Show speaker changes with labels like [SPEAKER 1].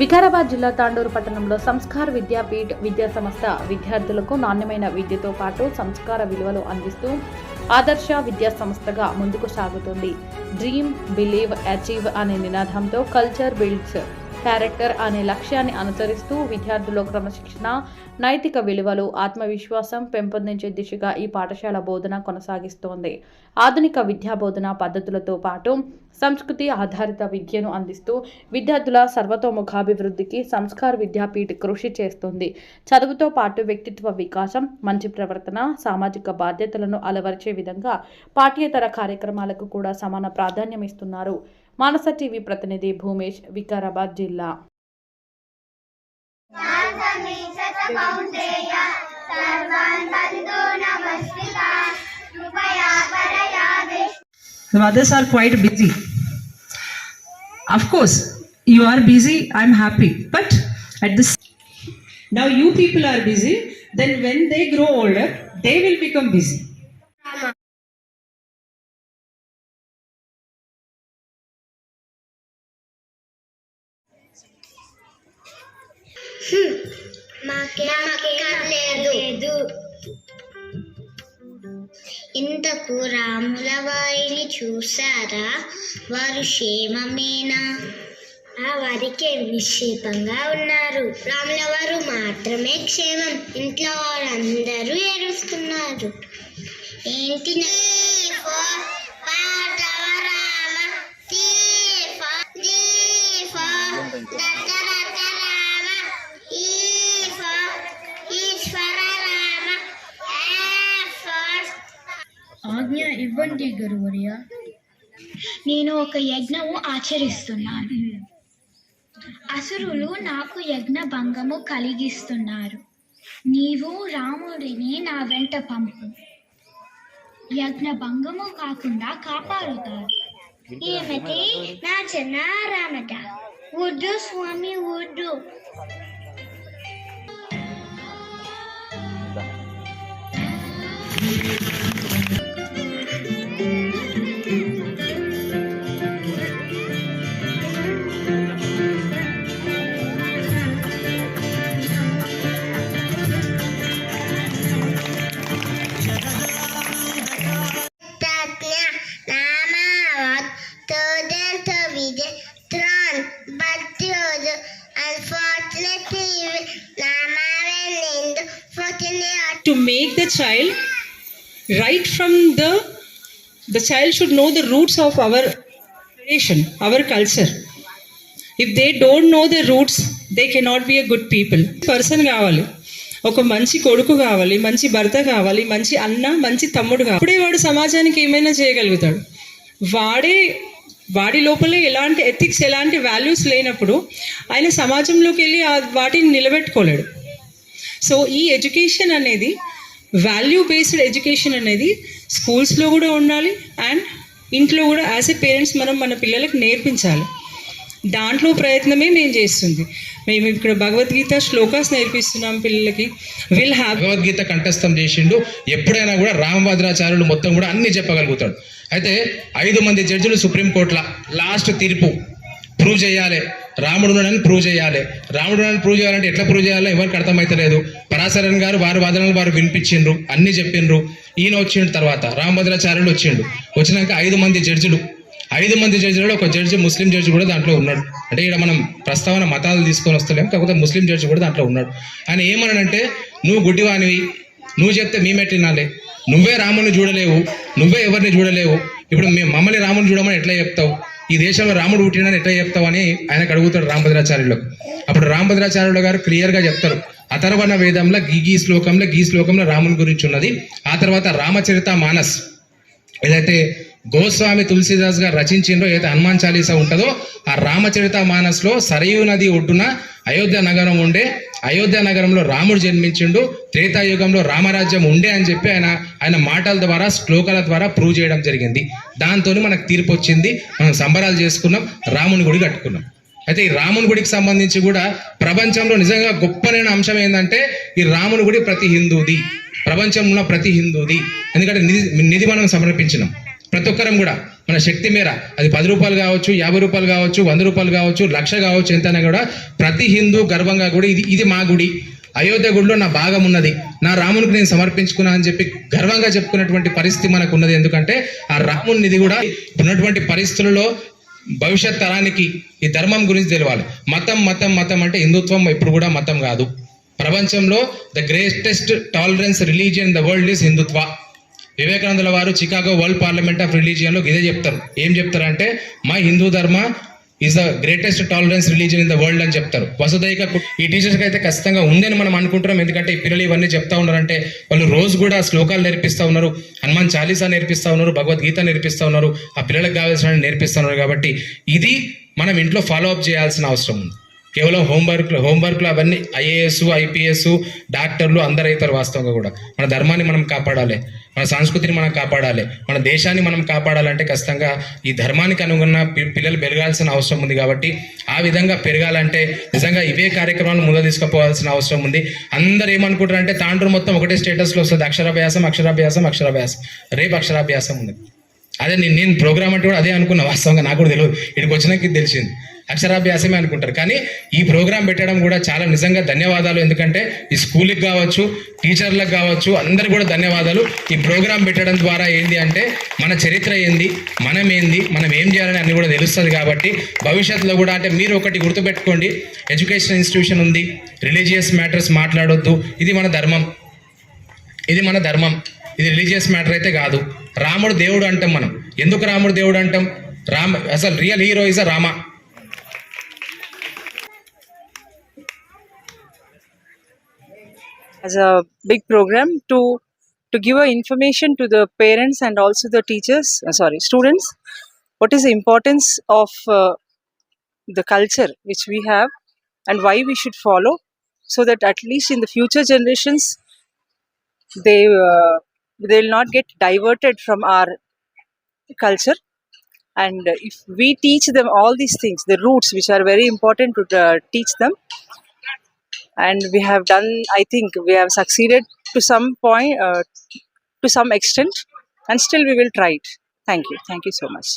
[SPEAKER 1] వికారాబాద్ జిల్లా తాండూరు పట్టణంలో సంస్కార్ విద్యాపీఠ్ విద్యా సంస్థ విద్యార్థులకు నాణ్యమైన విద్యతో పాటు సంస్కార విలువలు అందిస్తూ ఆదర్శ విద్యా సంస్థగా ముందుకు సాగుతుంది. డ్రీమ్ బిలీవ్ అచీవ్ అనే నినాదంతో కల్చర్ బిల్డ్స్ క్యారెక్టర్ అనే లక్ష్యాన్ని అనుసరిస్తూ విద్యార్థుల్లో క్రమశిక్షణ నైతిక విలువలు ఆత్మవిశ్వాసం పెంపొందించే దిశగా ఈ పాఠశాల బోధన కొనసాగిస్తోంది. ఆధునిక విద్యా బోధన పద్ధతులతో పాటు సంస్కృతి ఆధారిత విద్యను అందిస్తూ విద్యార్థుల సర్వతోముఖాభివృద్ధికి సంస్కార్ విద్యాపీఠ కృషి చేస్తుంది. చదువుతో పాటు వ్యక్తిత్వ వికాసం మంచి ప్రవర్తన సామాజిక బాధ్యతలను అలవరిచే విధంగా పాఠ్యేతర కార్యక్రమాలకు కూడా సమాన ప్రాధాన్యం ఇస్తున్నారు. మానస టీవీ ప్రతినిధి భూమేష్ వికారాబాద్ జిల్లా
[SPEAKER 2] The others are quite busy. Of course, you are busy, I'm happy. But at this now you people are busy, then when they grow older, they will become busy.
[SPEAKER 3] మాకేం లేదు ఇంతకు రాముల వారిని చూసారా వారు క్షేమమేనా? ఆ వారికి నిక్షేపంగా ఉన్నారు. రాముల వారు మాత్రమే క్షేమం. ఇంట్లో వారందరూ ఏడుస్తున్నారు. ఏంటి
[SPEAKER 4] ఆజ్ఞ ఇవ్వండి గురువర్య. నేను ఒక యజ్ఞము ఆచరిస్తున్నాను. అసురులు నాకు యజ్ఞ భంగము కలిగిస్తున్నారు. నీవు రాముడిని నా వెంట పంపు. యజ్ఞ భంగము కాకుండా కాపాడుతారు
[SPEAKER 3] ఏమిటి? నా చిన్న రామట వద్దు స్వామి వద్దు.
[SPEAKER 2] To make the child right from the the child should know the roots of our tradition, our culture. If they don't know the roots, they cannot be a good people. Person కావాలి ఒక మంచి కొడుకు కావాలి మంచి భర్త కావాలి మంచి అన్న మంచి తమ్ముడు కావాలి అప్పుడే వాడు సమాజానికి ఏమైనా చేయగలుగుతాడు వాడే వాడి లోపల ఎలాంటి ఎథిక్స్ ఎలాంటి వాల్యూస్ లేనప్పుడు ఆయన సమాజంలోకి వెళ్ళి ఆ వాటిని నిలబెట్టుకోలేడు. సో ఈ ఎడ్యుకేషన్ అనేది వాల్యూ బేస్డ్ ఎడ్యుకేషన్ అనేది స్కూల్స్లో కూడా ఉండాలి అండ్ ఇంట్లో కూడా యాజ్ ఎ పేరెంట్స్ మనం మన పిల్లలకు నేర్పించాలి. దాంట్లో ప్రయత్నమే మేము చేస్తుంది. మేము ఇక్కడ భగవద్గీత శ్లోకాస్ నేర్పిస్తున్నాం పిల్లలకి. విల్ హ్యావ్
[SPEAKER 5] భగవద్గీత కంఠస్థం చేసిండు. ఎప్పుడైనా కూడా రామభద్రాచార్యులు మొత్తం కూడా అన్ని చెప్పగలుగుతాడు. అయితే ఐదు మంది జడ్జిలు సుప్రీంకోర్టులో లాస్ట్ తీర్పు ప్రూవ్ చేయాలి. రాముడు ఉన్నాడని ప్రూవ్ చేయాలి. రాముడు ఉన్నాడని ప్రూవ్ చేయాలంటే ఎట్లా ప్రూవ్ చేయాలో ఎవరికి అర్థమైతలేదు. పరాశరన్ గారు వారి వాదనలు వారు వినిపించిండ్రు అన్ని చెప్పిండ్రు. ఈయన వచ్చిండు తర్వాత రామభద్రాచార్యులు వచ్చిండు వచ్చినాక ఐదు మంది జడ్జిలు. ఐదు మంది జడ్జిలో ఒక జడ్జి ముస్లిం జడ్జి కూడా దాంట్లో ఉన్నాడు. అంటే ఇక్కడ మనం ప్రస్తావన మతాలు తీసుకొని వస్తలేం కాకపోతే ముస్లిం జడ్జి కూడా దాంట్లో ఉన్నాడు. ఆయన ఏమన్నాడంటే నువ్వు గుడ్డివానివి. నువ్వు చెప్తే మేమెట్టినాలే నువ్వే రాముని చూడలేవు. నువ్వే ఎవరిని చూడలేవు. ఇప్పుడు మేము మమ్మల్ని రాముని చూడమని ఎట్లా చెప్తావు? ఈ దేశంలో రాముడు పుట్టినని ఎట్లా చెప్తావని ఆయనకు అడుగుతాడు రామభద్రాచార్యులకు అప్పుడు రామభద్రాచార్యులు గారు క్లియర్గా చెప్తారు. అథర్వణ వేదంలో గీ గీ శ్లోకంలో గీ శ్లోకంలో రాముని గురించి ఉన్నది. ఆ తర్వాత రామచరిత మానస్. ఏదైతే గోస్వామి తులసిదాస్ గారు రచించిండో ఏదైతే హనుమాన్ చాలీసా ఉంటుందో ఆ రామచరిత మానస్లో సరయూ నది ఒడ్డున అయోధ్య నగరం ఉండే అయోధ్య నగరంలో రాముడు జన్మించిండు త్రేతాయుగంలో రామరాజ్యం ఉండే అని చెప్పి ఆయన ఆయన మాటల ద్వారా శ్లోకాల ద్వారా ప్రూవ్ చేయడం జరిగింది. దాంతో మనకు తీర్పు వచ్చింది. మనం సంబరాలు చేసుకున్నాం రాముని గుడి కట్టుకున్నాం. అయితే ఈ రాముని గుడికి సంబంధించి కూడా ప్రపంచంలో నిజంగా గొప్పనైన అంశం ఏంటంటే ఈ రాముని గుడి ప్రతి హిందూది ప్రపంచంలో ప్రతి హిందూది. ఎందుకంటే నిధి నిధి మనం సమర్పించినాం. ప్రతి ఒక్కరం కూడా. మన శక్తి మేర. అది పది రూపాయలు కావచ్చు యాభై రూపాయలు కావచ్చు వంద రూపాయలు కావచ్చు లక్ష కావచ్చు ఎంతైనా కూడా ప్రతి హిందూ గర్వంగా కూడా ఇది ఇది మా గుడి. అయోధ్య గుడిలో నా భాగం ఉన్నది. నా రామునికి నేను సమర్పించుకున్నా అని చెప్పి గర్వంగా చెప్పుకున్నటువంటి పరిస్థితి మనకు ఉన్నది ఎందుకంటే ఆ రామునిది కూడా ఉన్నటువంటి పరిస్థితులలో భవిష్యత్ తరానికి ఈ ధర్మం గురించి తెలియాలి మతం మతం మతం అంటే హిందుత్వం ఎప్పుడు కూడా మతం కాదు. ప్రపంచంలో the greatest tolerance religion the world is Hindutva. వివేకానందుల వారు చికాగో వరల్డ్ పార్లమెంట్ ఆఫ్ రిలీజియన్లో ఇదే చెప్తారు. ఏం చెప్తారంటే మా Hindu dharma is the greatest tolerance religion in the world అని చెప్తారు. వసుదైక ఈ టీచర్స్కి అయితే ఖచ్చితంగా ఉందని మనం అనుకుంటున్నాం. ఎందుకంటే ఈ పిల్లలు ఇవన్నీ చెప్తా ఉన్నారంటే వాళ్ళు రోజు కూడా శ్లోకాలు నేర్పిస్తూ ఉన్నారు హనుమాన్ చాలీసా నేర్పిస్తూ ఉన్నారు భగవద్గీత నేర్పిస్తూ ఉన్నారు ఆ పిల్లలకు కావాల్సిన నేర్పిస్తూ ఉన్నారు కాబట్టి ఇది మనం ఇంట్లో ఫాలో అప్ చేయాల్సిన అవసరం ఉంది. కేవలం హోంవర్క్ హోంవర్క్లు అవన్నీ ఐఏఎస్ ఐపీఎస్ డాక్టర్లు అందరు అవుతారు వాస్తవంగా కూడా. మన ధర్మాన్ని మనం కాపాడాలి మన సంస్కృతిని మనం కాపాడాలి మన దేశాన్ని మనం కాపాడాలంటే ఖచ్చితంగా ఈ ధర్మానికి అనుగుణ పిల్లలు పెరగాల్సిన అవసరం ఉంది కాబట్టి ఆ విధంగా పెరగాలంటే నిజంగా ఇవే కార్యక్రమాలు ముందు తీసుకుపోవాల్సిన అవసరం ఉంది. అందరు ఏమనుకుంటారు అంటే తాండ్రు మొత్తం ఒకటే స్టేటస్లో వస్తుంది. అక్షరాభ్యాసం అక్షరాభ్యాసం అక్షరాభ్యాసం. రేపు అక్షరాభ్యాసం ఉంది. అదే నేను నేను ప్రోగ్రామ్ అంటే కూడా అదే అనుకున్నా వాస్తవంగా నాకు కూడా తెలియదు. ఇక్కడికి వచ్చినాక ఇది తెలిసింది. అక్షరాభ్యాసమే అనుకుంటారు. కానీ ఈ ప్రోగ్రామ్ పెట్టడం కూడా చాలా నిజంగా ధన్యవాదాలు. ఎందుకంటే ఈ స్కూల్కి కావచ్చు టీచర్లకు కావచ్చు అందరు కూడా ధన్యవాదాలు. ఈ ప్రోగ్రామ్ పెట్టడం ద్వారా ఏంది అంటే మన చరిత్ర ఏంది మనం ఏంది మనం ఏం చేయాలని అన్ని కూడా తెలుస్తుంది కాబట్టి భవిష్యత్తులో కూడా అంటే మీరు ఒకటి గుర్తుపెట్టుకోండి. ఎడ్యుకేషన్ ఇన్స్టిట్యూషన్ ఉంది. రిలీజియస్ మ్యాటర్స్ మాట్లాడొద్దు. ఇది మన ధర్మం. ఇది మన ధర్మం. ఇది రిలీజియస్ మ్యాటర్ అయితే కాదు. రాముడు దేవుడు అంటాం మనం ఎందుకు రాముడు దేవుడు అంటాం రామ అసలు real hero is Rama
[SPEAKER 2] as a big program to to give a information to the parents and also the teachers uh, sorry students what is the importance of uh, the culture which we have and why we should follow so that at least in the future generations they uh, they will not get diverted from our culture. And if we teach them all these things the roots which are very important to uh, teach them and we have done i think we have succeeded to some point uh, to some extent and still we will try it. Thank you. Thank you so much